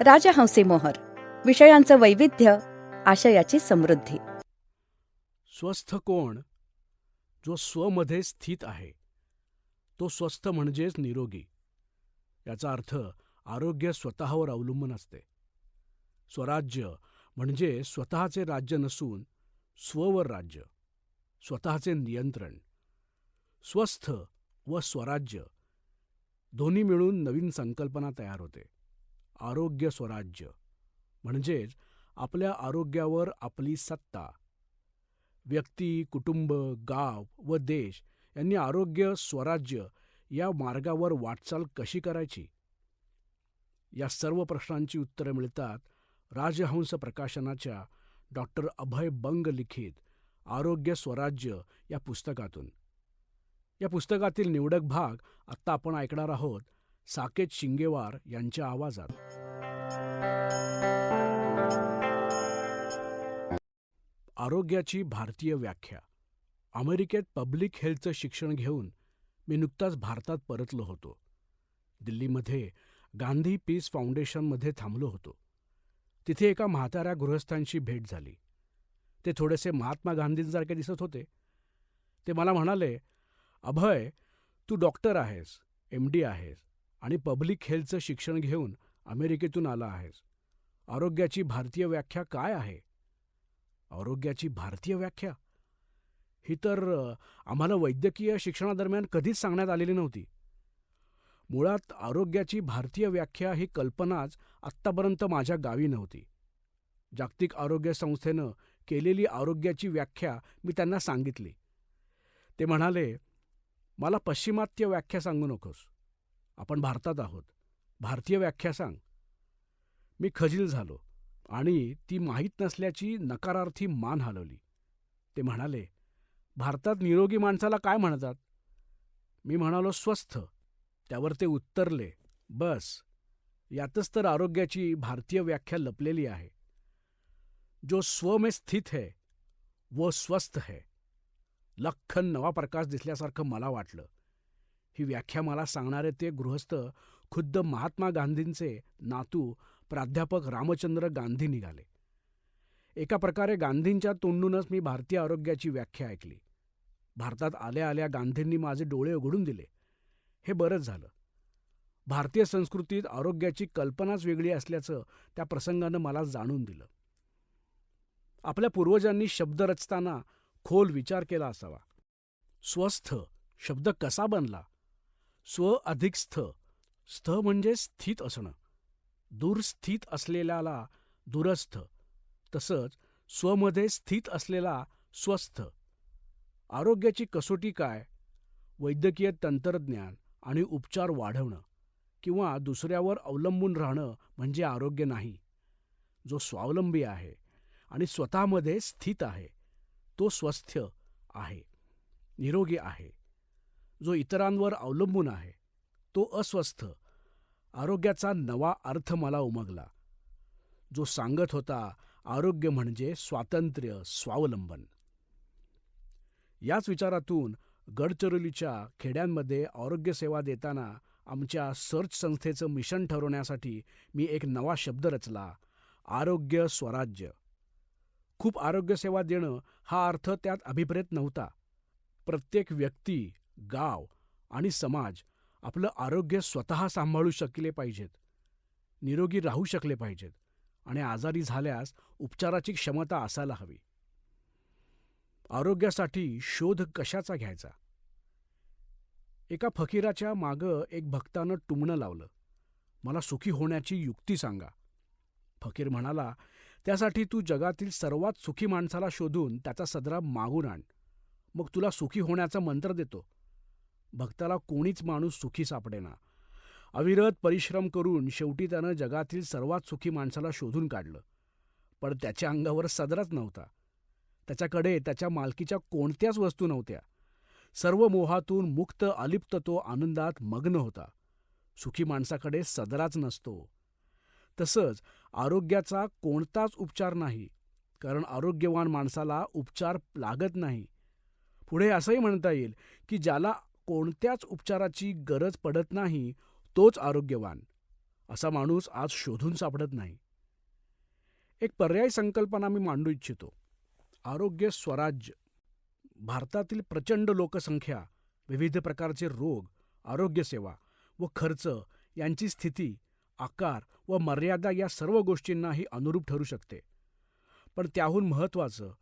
राजा मोहर विषयांचं वैविध्य आशयाची समृद्धी. स्वस्थ कोण? जो स्वमध्ये स्थित आहे. तो स्वस्थ म्हणजेच निरोगी. याचा अर्थ आरोग्य स्वतःवर अवलंबून असते. स्वराज्य म्हणजे स्वतःचे राज्य नसून स्ववर राज्य स्वतःचे नियंत्रण. स्वस्थ व स्वराज्य दोन्ही मिळून नवीन संकल्पना तयार होते. आरोग्य स्वराज्य. म्हणजेच आपल्या आरोग्यावर आपली सत्ता. व्यक्ती कुटुंब गाव व देश यांनी आरोग्य स्वराज्य या मार्गावर वाटचाल कशी करायची? या सर्व प्रश्नांची उत्तरे मिळतात राजहंस प्रकाशनाच्या डॉक्टर अभय बंग लिखित आरोग्य स्वराज्य या पुस्तकातून. या पुस्तकातील निवडक भाग आत्ता आपण ऐकणार आहोत साकेत शिंगेवार यांच्या आवाजात. आरोग्याची भारतीय व्याख्या. अमेरिकेत पब्लिक हेल्थचं शिक्षण घेऊन मी नुकताच भारतात परतलो होतो. दिल्लीमध्ये गांधी पीस फाउंडेशनमध्ये थांबलो होतो. तिथे एका म्हाताऱ्या गृहस्थांशी भेट झाली. ते थोडेसे महात्मा गांधींसारखे दिसत होते. ते मला म्हणाले अभय तू डॉक्टर आहेस एम डी आहेस. आणि पब्लिक हेल्थचं शिक्षण घेऊन अमेरिकेतून आला आहेस. आरोग्याची भारतीय व्याख्या काय आहे? आरोग्याची भारतीय व्याख्या? ही तर आम्हाला वैद्यकीय शिक्षणादरम्यान कधीच सांगण्यात आलेली नव्हती. मुळात आरोग्याची भारतीय व्याख्या ही कल्पनाच आत्तापर्यंत माझ्या गावी नव्हती. जागतिक आरोग्य संस्थेनं केलेली आरोग्याची व्याख्या मी त्यांना सांगितली. ते म्हणाले मला पाश्चिमात्य व्याख्या सांगू नकोस. आपण भारतात आहोत. भारतीय व्याख्या सांग. मी खजील झालो आणि ती माहीत नसल्याची नकारार्थी मान हलवली. ते म्हणाले भारतात निरोगी माणसाला काय म्हणतात? मी म्हणालो स्वस्थ त्यावर ते उत्तरले बस. यातच तर आरोग्याची भारतीय व्याख्या लपलेली आहे. जो स्व में स्थित है वो स्वस्थ है. लख्खन नवा प्रकाश दिसल्यासारखं मला वाटलं. ही व्याख्या मला सांगणारे ते गृहस्थ खुद्द महात्मा गांधींचे नातू प्राध्यापक रामचंद्र गांधी निघाले. एका प्रकारे गांधींच्या तोंडूनच मी भारतीय आरोग्याची व्याख्या ऐकली. भारतात आल्या आल्या गांधींनी माझे डोळे उघडून दिले. हे बरंच झालं. भारतीय संस्कृतीत आरोग्याची कल्पनाच वेगळी असल्याचं त्या प्रसंगानं मला जाणून दिलं. आपल्या पूर्वजांनी शब्द रचताना खोल विचार केला असावा. स्वस्थ शब्द कसा बनला? स्व अधिक स्थ. स्थ म्हणजे स्थित असणं. दूरस्थित असलेल्याला दूरस्थ. तसंच स्वमध्ये स्थित असलेला स्वस्थ. आरोग्याची कसोटी काय? वैद्यकीय तंत्रज्ञान आणि उपचार वाढवणं किंवा दुसऱ्यावर अवलंबून राहणं म्हणजे आरोग्य नाही. जो स्वावलंबी आहे आणि स्वतःमध्ये स्थित आहे तो स्वस्थ आहे निरोगी आहे. जो इतरांवर अवलंबून आहे तो अस्वस्थ. आरोग्याचा नवा अर्थ मला उमगला. जो सांगत होता आरोग्य म्हणजे स्वातंत्र्य स्वावलंबन. याच विचारातून गडचिरोलीच्या खेड्यांमध्ये आरोग्यसेवा देताना आमच्या सर्च संस्थेचं मिशन ठरवण्यासाठी मी एक नवा शब्द रचला आरोग्य स्वराज्य. खूप आरोग्यसेवा देणं हा अर्थ त्यात अभिप्रेत नव्हता. प्रत्येक व्यक्ती गाव आणि समाज आपलं आरोग्य स्वतः सांभाळू शकले पाहिजेत. निरोगी राहू शकले पाहिजेत आणि आजारी झाल्यास उपचाराची क्षमता असायला हवी. आरोग्यासाठी शोध कशाचा घ्यायचा? एका फकीराच्या मागं एक भक्तानं टुमणं लावलं. मला सुखी होण्याची युक्ती सांगा. फकीर म्हणाला त्यासाठी तू जगातील सर्वात सुखी माणसाला शोधून त्याचा सदरा मागून आण. मग तुला सुखी होण्याचा मंत्र देतो. भक्ताला कोणीच माणूस सुखी सापडेना. अविरत परिश्रम करून शेवटी त्यानं जगातील सर्वात सुखी माणसाला शोधून काढलं. पण त्याच्या अंगावर सदराच नव्हता. त्याच्याकडे त्याच्या मालकीच्या कोणत्याच वस्तू नव्हत्या. सर्व मोहातून मुक्त अलिप्त तो आनंदात मग्न होता. सुखी माणसाकडे सदराच नसतो. तसंच आरोग्याचा कोणताच उपचार नाही कारण आरोग्यवान माणसाला उपचार लागत नाही. पुढे असंही म्हणता येईल की ज्याला कोणत्याच उपचाराची गरज पडत नाही तोच आरोग्यवान. असा माणूस आज शोधून सापडत नाही. एक पर्यायी संकल्पना मी मांडू इच्छितो. आरोग्य स्वराज्य. भारतातील प्रचंड लोकसंख्या विविध प्रकारचे रोग आरोग्यसेवा व खर्च यांची स्थिती आकार व मर्यादा या सर्व गोष्टींनाही अनुरूप ठरू शकते. पण त्याहून महत्त्वाचं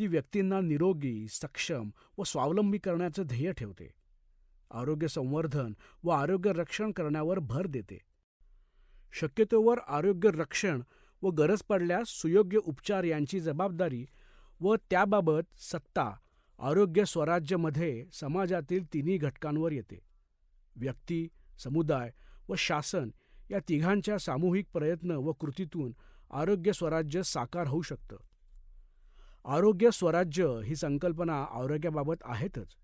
ती व्यक्तींना निरोगी सक्षम व स्वावलंबी करण्याचं ध्येय ठेवते. आरोग्य संवर्धन व आरोग्य रक्षण करण्यावर भर देते. शक्यतोवर आरोग्य रक्षण व गरज पडल्यास सुयोग्य उपचार यांची जबाबदारी व त्याबाबत सत्ता आरोग्य स्वराज्यमध्ये समाजातील तिन्ही घटकांवर येते. व्यक्ती समुदाय व शासन या तिघांच्या सामूहिक प्रयत्न व कृतीतून आरोग्य स्वराज्य साकार होऊ शकतं. आरोग्य स्वराज्य ही संकल्पना आरोग्याबाबत आहेतच.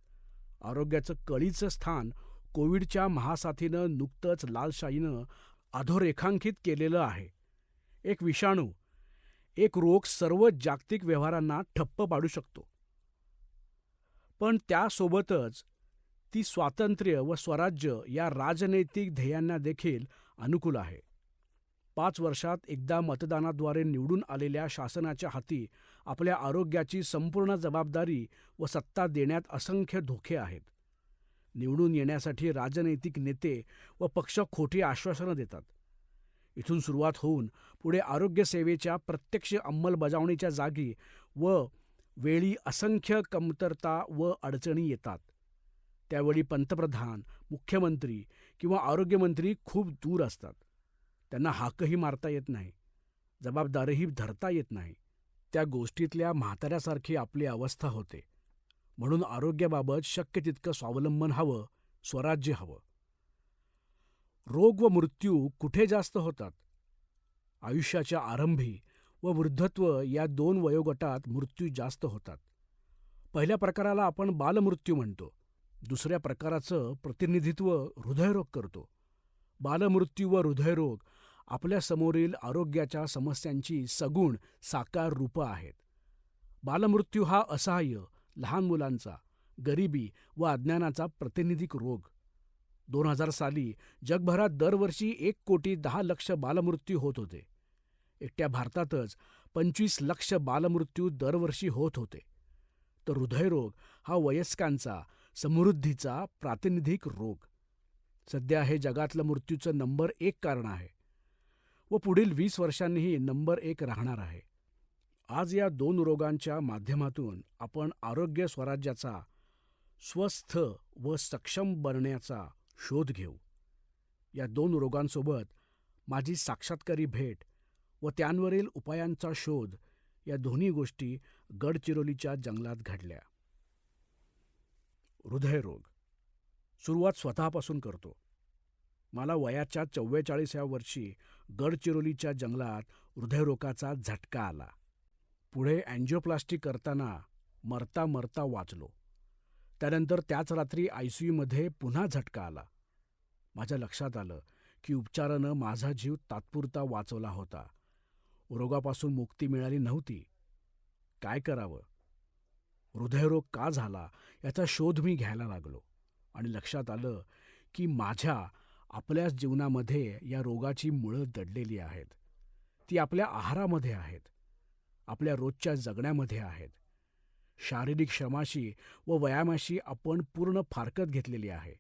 आरोग्याचं कळीचं स्थान कोविडच्या महासाथीनं नुकतंच लालशाहीनं अधोरेखांकित केलेलं आहे. एक विषाणू एक रोग सर्व जागतिक व्यवहारांना ठप्प पाडू शकतो. पण त्यासोबतच ती स्वातंत्र्य व स्वराज्य या राजनैतिक ध्येयांना देखील अनुकूल आहे. पाच वर्षात एकदा मतदानाद्वारे निवडून आलेल्या शासनाच्या हाती आपल्या आरोग्याची संपूर्ण जबाबदारी व सत्ता देण्यात असंख्य धोके आहेत. निवडून येण्यासाठी राजनैतिक नेते व पक्ष खोटी आश्वासनं देतात. इथून सुरुवात होऊन पुढे आरोग्यसेवेच्या प्रत्यक्ष अंमलबजावणीच्या जागी व वेळी असंख्य कमतरता व अडचणी येतात. त्यावेळी पंतप्रधान मुख्यमंत्री किंवा आरोग्यमंत्री खूप दूर असतात. त्यांना हाकही मारता येत नाही. जबाबदारीही धरता येत नाही. त्या गोष्टीतल्या म्हाताऱ्यासारखी आपली अवस्था होते. म्हणून आरोग्याबाबत शक्य तितकं स्वावलंबन हवं स्वराज्य हवं. रोग व मृत्यू कुठे जास्त होतात? आयुष्याच्या आरंभी व वृद्धत्व या दोन वयोगटात मृत्यू जास्त होतात. पहिल्या प्रकाराला आपण बालमृत्यू म्हणतो. दुसऱ्या प्रकाराचं प्रतिनिधित्व हृदयरोग करतो. बालमृत्यू व हृदयरोग आपल्या समोरील आरोग्याच्या समस्यांची सगुण साकार रूपं आहेत. बालमृत्यू हा असहाय्य लहान मुलांचा गरिबी व अज्ञानाचा प्रतिनिधिक रोग. दोन हजार साली जगभरात दरवर्षी एक कोटी दहा लक्ष बालमृत्यू होत होते. एकट्या भारतातच पंचवीस लक्ष बालमृत्यू दरवर्षी होत होते. तर हृदयरोग हा वयस्कांचा समृद्धीचा प्रातिनिधिक रोग. सध्या हे जगातलं मृत्यूचं नंबर एक कारण आहे. व पुढील वीस वर्षांनीही नंबर एक राहणार आहे. आज या दोन रोगांच्या माध्यमातून आपण आरोग्य स्वराज्याचा स्वस्थ व सक्षम बनण्याचा शोध घेऊ. या दोन रोगांसोबत माझी साक्षात्कारी भेट व त्यांवरील उपायांचा शोध या दोन्ही गोष्टी गडचिरोलीच्या जंगलात घडल्या. हृदयरोग सुरुवात स्वतःपासून करतो. मला वयाच्या चव्वेचाळीसाव्या वर्षी गडचिरोलीच्या जंगलात हृदयरोगाचा झटका आला. पुढे अँजिओप्लास्टी करताना मरता मरता वाचलो. त्यानंतर त्याच रात्री आय सी यूमध्ये पुन्हा झटका आला. माझ्या लक्षात आलं की उपचारानं माझा जीव तात्पुरता वाचवला होता. रोगापासून मुक्ती मिळाली नव्हती. काय करावं? हृदयरोग का झाला याचा शोध मी घ्यायला लागलो आणि लक्षात आलं की माझ्या आपल्याच जीवनामध्ये या रोगाची मुळं दडलेली आहेत. ती आपल्या आहारामध्ये आहेत. आपल्या रोजच्या जगण्यामध्ये आहेत. शारीरिक श्रमाशी व व्यायामाशी आपण पूर्ण फारकत घेतलेली आहे.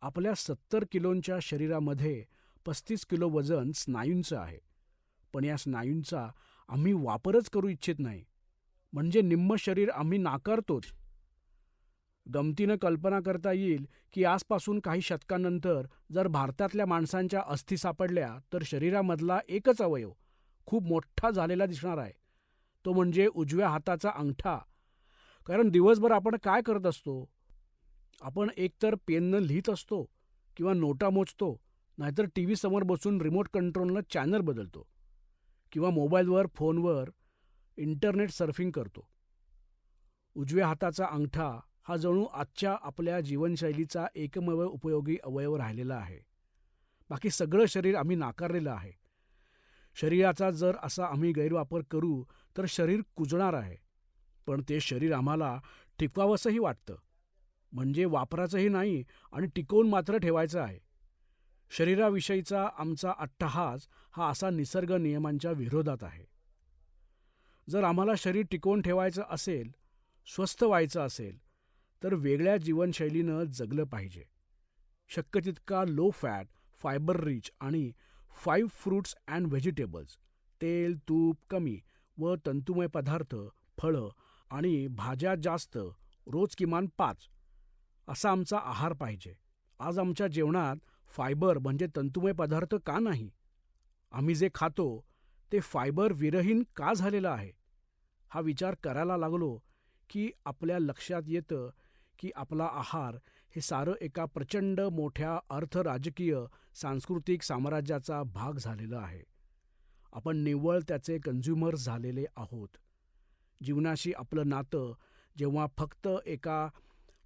आपल्या सत्तर किलोंच्या शरीरामध्ये पस्तीस किलो वजन स्नायूंचं आहे. पण या स्नायूंचा आम्ही वापरच करू इच्छित नाही. म्हणजे निम्म शरीर आम्ही नाकारतोच. गमतीनं कल्पना करता येईल की आजपासून काही शतकांनंतर जर भारतातल्या माणसांच्या अस्थी सापडल्या तर शरीरामधला एकच अवयव खूप मोठा झालेला दिसणार आहे. तो म्हणजे उजव्या हाताचा अंगठा. कारण दिवसभर आपण काय करत असतो? आपण एकतर पेननं लिहित असतो किंवा नोटा मोजतो नाहीतर टी व्ही समोर बसून रिमोट कंट्रोलनं चॅनल बदलतो किंवा मोबाईलवर फोनवर इंटरनेट सर्फिंग करतो. उजव्या हाताचा अंगठा हा जणू आजच्या आपल्या जीवनशैलीचा एकमेव उपयोगी अवयव राहिलेला आहे. बाकी सगळं शरीर आम्ही नाकारलेलं आहे. शरीराचा जर असा आम्ही गैरवापर करू तर शरीर कुजणार आहे. पण ते शरीर आम्हाला टिकवावंसंही वाटतं. म्हणजे वापराचंही नाही आणि टिकवून मात्र ठेवायचं आहे. शरीराविषयीचा आमचा अट्टहास हा असा निसर्ग नियमांच्या विरोधात आहे. जर आम्हाला शरीर टिकवून ठेवायचं असेल स्वस्थ व्हायचं असेल तर वेगळ्या जीवनशैलीनं जगलं पाहिजे. शक्य तितका लो फॅट फायबर रिच आणि फाईव्ह फ्रूट्स अँड व्हेजिटेबल्स तेल तूप कमी व तंतुमय पदार्थ फळं आणि भाज्या जास्त रोज किमान पाच. असा आमचा आहार पाहिजे. आज आमच्या जेवणात फायबर म्हणजे तंतुमय पदार्थ का नाही? आम्ही जे खातो ते फायबर विरहीन का झालेलं आहे? हा विचार करायला लागलो की आपल्या लक्षात येतं की आपला आहार हे सारं एका प्रचंड मोठ्या अर्थराजकीय सांस्कृतिक साम्राज्याचा भाग झालेलं आहे. आपण निव्वळ त्याचे कन्झ्युमर झालेले आहोत. जीवनाशी आपलं नातं जेव्हा फक्त एका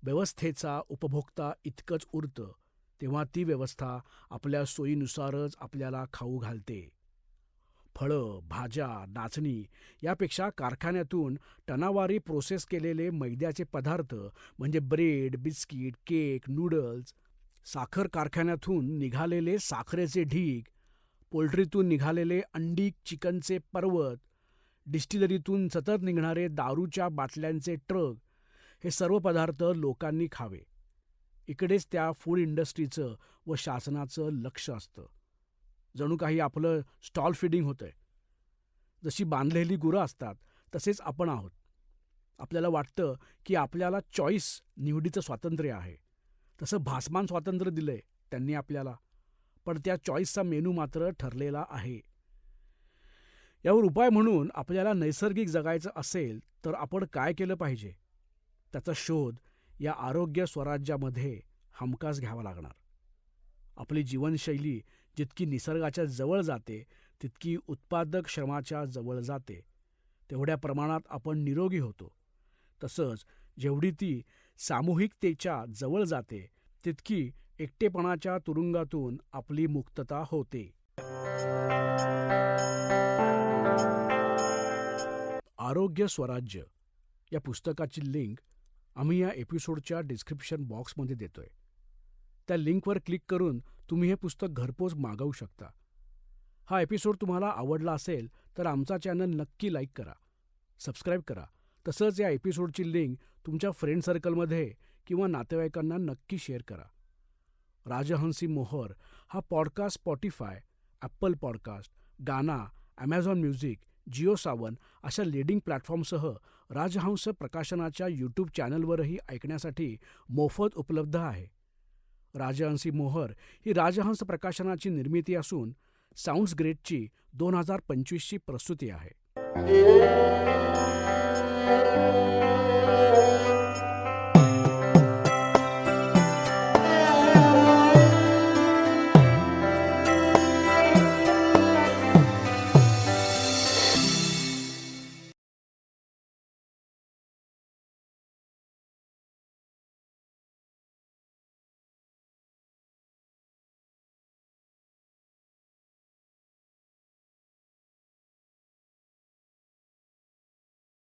व्यवस्थेचा उपभोक्ता इतकंच उरतं तेव्हा ती व्यवस्था आपल्या सोयीनुसारच आपल्याला खाऊ घालते. फळं भाज्या नाचणी यापेक्षा कारखान्यातून टनावारी प्रोसेस केलेले मैद्याचे पदार्थ म्हणजे ब्रेड बिस्किट केक नूडल्स साखर कारखान्यातून निघालेले साखरेचे ढीग पोल्ट्रीतून निघालेले अंडी चिकनचे पर्वत डिस्टिलरीतून सतत निघणारे दारूच्या बाटल्यांचे ट्रक हे सर्व पदार्थ लोकांनी खावे. इकडेच त्या फूड इंडस्ट्रीचं व शासनाचं लक्ष असतं. जणू काही आपलं स्टॉल फिडिंग होतंय. जशी बांधलेली गुरं असतात तसेच आपण आहोत. आपल्याला वाटतं की आपल्याला चॉईस निवडीचं स्वातंत्र्य आहे. तसं भासमान स्वातंत्र्य दिलंय त्यांनी आपल्याला. पण त्या चॉईसचा मेनू मात्र ठरलेला आहे. यावर उपाय म्हणून आपल्याला नैसर्गिक जगायचं असेल तर आपण काय केलं पाहिजे? त्याचा शोध या आरोग्य स्वराज्यामध्ये हमखास घ्यावा लागणार. आपली जीवनशैली जितकी निसर्गाच्या जवळ जाते तितकी उत्पादक श्रमाच्या जवळ जाते. तेवढ्या प्रमाणात आपण निरोगी होतो. तसंच जेवढी ती सामूहिकतेच्या जवळ जाते तितकी एकटेपणाच्या तुरुंगातून आपली मुक्तता होते. आरोग्य स्वराज्य या पुस्तकाची लिंक आम्ही या एपिसोडच्या डिस्क्रिप्शन बॉक्समध्ये देतोय. त्या लिंकवर क्लिक करून तुम्ही हे पुस्तक घरपोच मागवू शकता. हा एपिसोड तुम्हाला आवडला असेल तर आमचा चॅनल नक्की लाईक करा. सबस्क्राईब करा. तसंच या एपिसोडची लिंक तुमच्या फ्रेंड सर्कलमध्ये किंवा नातेवाईकांना नक्की शेअर करा. राजहंसी मोहर हा podcast Spotify Apple podcast Gaana Amazon music Jio Saavn अशा लिडिंग प्लॅटफॉर्मसह राजहंस प्रकाशनाच्या यूट्यूब चॅनलवरही ऐकण्यासाठी मोफत उपलब्ध आहे. राजहंसी मोहर ही राजहंस प्रकाशनाची निर्मिती असून साऊंड्स ग्रेटची दोन हजार पंचवीसची प्रस्तुती आहे.